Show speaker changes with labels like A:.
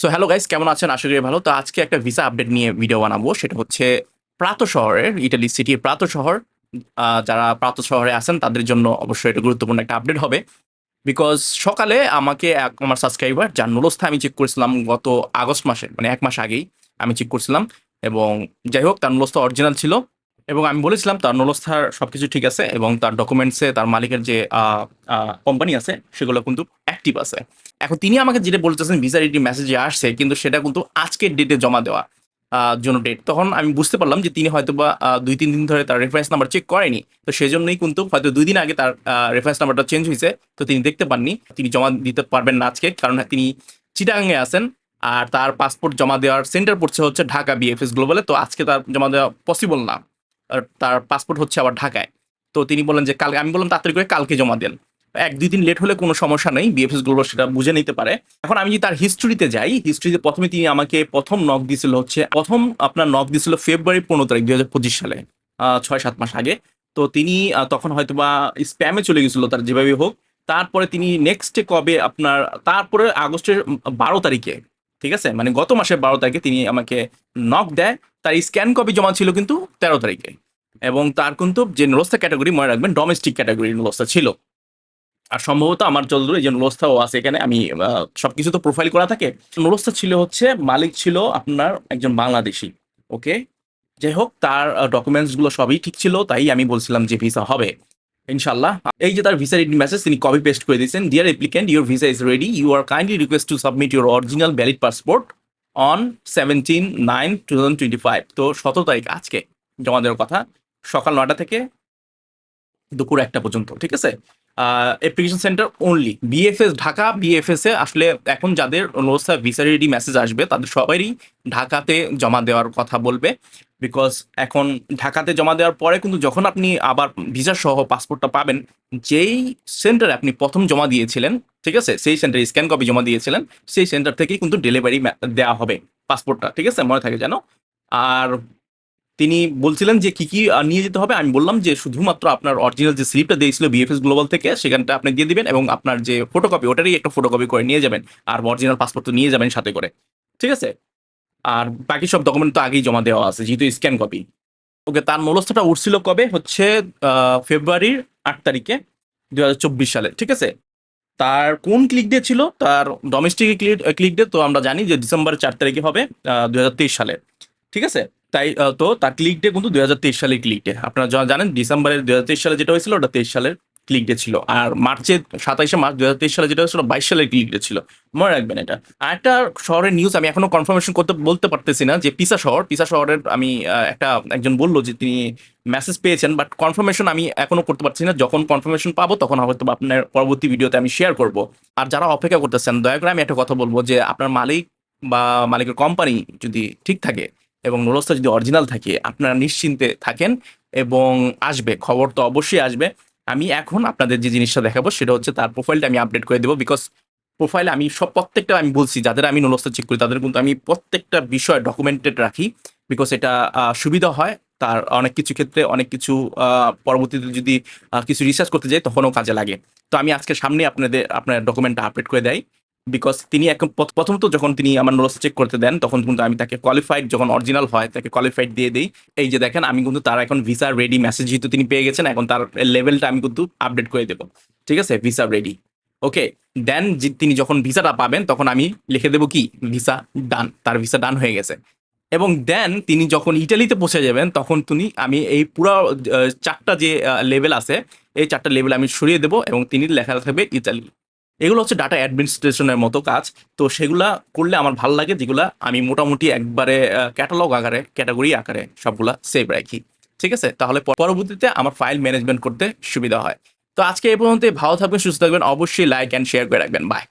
A: So hello guys কেমন আছেন? আশা করি ভালো। তো আজকে একটা ভিসা আপডেট নিয়ে ভিডিও বানাবো। সেটা হচ্ছে প্রাত শহরের ইটালি সিটির প্রাত শহর। যারা প্রাত শহরে আছেন, তাদের জন্য অবশ্যই এটা গুরুত্বপূর্ণ একটা আপডেট হবে। বিকজ সকালে আমাকে এক, আমার সাবস্ক্রাইবার যার নুলস্থা আমি চেক করেছিলাম গত আগস্ট মাসে মানে এক মাস আগেই আমি চেক করছিলাম। এবং যাই হোক, তার নুলস্থা অরিজিনাল ছিল। এবং আমি বলেছিলাম, তার নুলস্থার সব কিছু ঠিক আছে এবং তার ডকুমেন্টসে তার মালিকের যে কোম্পানি আছে, সেগুলো কিন্তু অ্যাক্টিভ আছে। এখন তিনি আমাকে যেটা বলতেছেন ভিসা রেডি মেসেজে আসছে, কিন্তু সেটা কিন্তু আজকের ডেটে জমা দেওয়া জন্য ডেট তখন আমি বুঝতে পারলাম যে তিনি হয়তো বা দুই, তিন দিন ধরে তার রেফারেন্স নাম্বার চেক করেনি। তো সেজন্যই কিন্তু হয়তো দুই দিন আগে তার রেফারেন্স নাম্বারটা চেঞ্জ হয়েছে। তো তিনি দেখতে পাননি, তিনি জমা দিতে পারবেন না আজকে, কারণ তিনি চিটাগাঙে আছেন। আর তার পাসপোর্ট জমা দেওয়ার সেন্টার পড়ছে হচ্ছে ঢাকা বিএফএস গ্লোবালে তো আজকে তার জমা দেওয়া পসিবল না। তার পাসপোর্ট হচ্ছে আবার ঢাকায়। তো তিনি বলেন যে, কালকে, আমি বললাম তাড়াতাড়ি করে কালকে জমা দেন। এক দুই দিন লেট হলে কোনো সমস্যা নেই বিএফএস গ্লোবাল সেটা বুঝে নিতে পারে। এখন আমি যদি তার হিস্ট্রিতে যাই হিস্ট্রিতে প্রথমে তিনি আমাকে প্রথম নক দিয়েছিল হচ্ছে, প্রথম আপনার নক দিয়েছিল ফেব্রুয়ারি পনেরো তারিখ, দুই হাজার পঁচিশ সালে ছয় সাত মাস আগে। তো তিনি তখন হয়তো বা স্প্যামে চলে গেছিল তার যেভাবে হোক। তারপরে তিনি নেক্সটে কবে আপনার, তারপরে আগস্টের বারো তারিখে, ঠিক আছে? মানে গত মাসের বারো তারিখে তিনি আমাকে নক দেয়। তার স্ক্যান কপি জমা ছিল কিন্তু তেরো তারিখে। এবং তার কিন্তু যে নুলস্তা ক্যাটাগরি মনে রাখবেন ডোমেস্টিক ক্যাটাগরি নুলস্তা ছিল। আর সম্ভবত আমার যতদূর এই যে নুলস্থাও আছে এখানে, আমি সবকিছু তো প্রোফাইল করা থাকে। নুলস্থা ছিল হচ্ছে, মালিক ছিল আপনার একজন বাংলাদেশি ওকে যাই হোক, তার ডকুমেন্টসগুলো সবই ঠিক ছিল, তাই আমি বলছিলাম যে ভিসা হবে, ইনশাল্লাহ। এই যে তার ভিসা রেডি মেসেজ তিনি কপি পেস্ট করে দিয়েছেন। Dear applicant your visa is ready you are kindly request to submit your original valid passport on seventeen nine two thousand twenty five তো সতেরো তারিখ আজকে, জমা দেওয়ার কথা, সকাল নয়টা থেকে দুপুর একটা পর্যন্ত, ঠিক আছে? Application centre only BFS Dhaka BFS এ আসলে এখন যাদের অনুরোধা ভিসা রেডি মেসেজ আসবে, তাদের সবারই ঢাকাতে জমা দেওয়ার কথা বলবে। বিকজ এখন ঢাকাতে জমা দেওয়ার পরে কিন্তু যখন আপনি আবার ভিসা সহ পাসপোর্টটা পাবেন, যেই সেন্টারে আপনি প্রথম জমা দিয়েছিলেন, ঠিক আছে? সেই সেন্টারে স্ক্যান কপি জমা দিয়েছিলেন, সেই সেন্টার থেকেই কিন্তু ডেলিভারি দেওয়া হবে পাসপোর্টটা ঠিক আছে? মনে থাকে যেন? আর তিনি বলছিলেন যে কি কি নিয়ে যেতে হবে। আমি বললাম যে শুধুমাত্র আপনার অরিজিনাল যে স্লিপটা দিয়েছিল বিএফএস গ্লোবাল থেকে, সেখানটা আপনি দিয়ে দিবেন এবং আপনার যে ফটোকপি ওটারই একটা ফটোকপি করে নিয়ে যাবেন আর অরিজিনাল পাসপোর্ট তো নিয়ে যাবেন সাথে করে। ঠিক আছে? আর বাকি সব ডকুমেন্ট তো আগেই জমা দেওয়া আছে, যেহেতু স্ক্যান কপি ওকে, তার মূলস্থটা উঠছিল কবে? হচ্ছে ফেব্রুয়ারির আট তারিখে দু হাজার চব্বিশ সালে। ঠিক আছে? তার কোন ক্লিক ডে ছিল? তার ডোমেস্টিক ক্লিক ডে তো আমরা জানি যে ডিসেম্বর চার তারিখে হবে দুহাজার তেইশ সালে। ঠিক আছে? তাই তো তার ক্লিক ডে কিন্তু দুই হাজার তেইশ সালের ক্লিক ডে আপনারা জানেন, ডিসেম্বরের দুই হাজার তেইশ সালে যেটা হয়েছিল, ওটা তেইশ সালের ক্লিক ডে ছিল। আর মার্চে সাতাইশে মার্চ দুই হাজার তেইশ সালে যেটা হয়েছিল, বাইশ সালের ক্লিক ডে ছিল। মনে রাখবেন এটা। আর একটা শহরের নিউজ আমি এখনও কনফার্মেশন করতে, বলতে পারতেছি না যে পিসা শহর, পিসা শহরের আমি একটা, একজন বলল যে তিনি মেসেজ পেয়েছেন বাট কনফার্মেশন আমি এখনও করতে পারছি না। যখন কনফার্মেশন পাবো, তখন হয়তো আপনার পরবর্তী ভিডিওতে আমি শেয়ার করব। আর যারা অপেক্ষা করতেছেন, দয়া করে আমি একটা কথা বলব যে আপনার মালিক বা মালিকের কোম্পানি যদি ঠিক থাকে এবং নুরস্তা যদি অরিজিনাল থাকে, আপনারা নিশ্চিন্তে থাকেন এবং আসবে, খবর তো অবশ্যই আসবে। আমি এখন আপনাদের যে জিনিসটা দেখাবো, সেটা হচ্ছে তার প্রোফাইলটা আমি আপডেট করে দেবো বিকজ প্রোফাইলে আমি সব প্রত্যেকটা আমি বলছি, যাদের আমি নুরস্তা চেক করি, তাদের কিন্তু আমি প্রত্যেকটা বিষয় ডকুমেন্টেড রাখি বিকজ এটা সুবিধা হয় তার অনেক কিছু ক্ষেত্রে, অনেক কিছু পরবর্তীতে যদি কিছু রিসার্চ করতে যাই, তখনও কাজে লাগে। তো আমি আজকে সামনে আপনাদের, আপনার ডকুমেন্টটা আপডেট করে দেয়। বিকজ তিনি এখন প্রথমত যখন তিনি আমার নোটস চেক করতে দেন, তখন কিন্তু আমি তাকে কোয়ালিফাইড যখন অরিজিনাল হয়, তাকে কোয়ালিফাইড দিয়ে দিই। এই যে দেখেন, আমি কিন্তু তার এখন ভিসা রেডি মেসেজ যেহেতু তিনি পেয়ে গেছেন, এখন তার লেভেলটা আমি কিন্তু আপডেট করে দেবো। ঠিক আছে? ভিসা রেডি ওকে দেন তিনি যখন ভিসাটা পাবেন, তখন আমি লিখে দেবো কি? ভিসা ডান তার ভিসা ডান হয়ে গেছে। এবং দেন তিনি যখন ইটালিতে পৌঁছে যাবেন, তখন তিনি, আমি এই পুরো চারটা যে লেভেল আছে, এই চারটা লেভেল আমি সরিয়ে দেবো এবং তিনি লেখা থাকবে ইতালি এগুলো হচ্ছে ডাটা অ্যাডমিনিস্ট্রেশনের মতো কাজ। তো সেগুলা করলে আমার ভালো লাগে, যেগুলা আমি মোটামুটি একবারে ক্যাটালগ আকারে ক্যাটাগরি আকারে সবগুলা সেভ রাখি। ঠিক আছে? তাহলে পরবর্তীতে আমার ফাইল ম্যানেজমেন্ট করতে সুবিধা হয়। তো আজকে এই পর্যন্ত ভালো থাকবেন, সুস্থ থাকবেন। অবশ্যই লাইক অ্যান্ড শেয়ার করে রাখবেন। বাই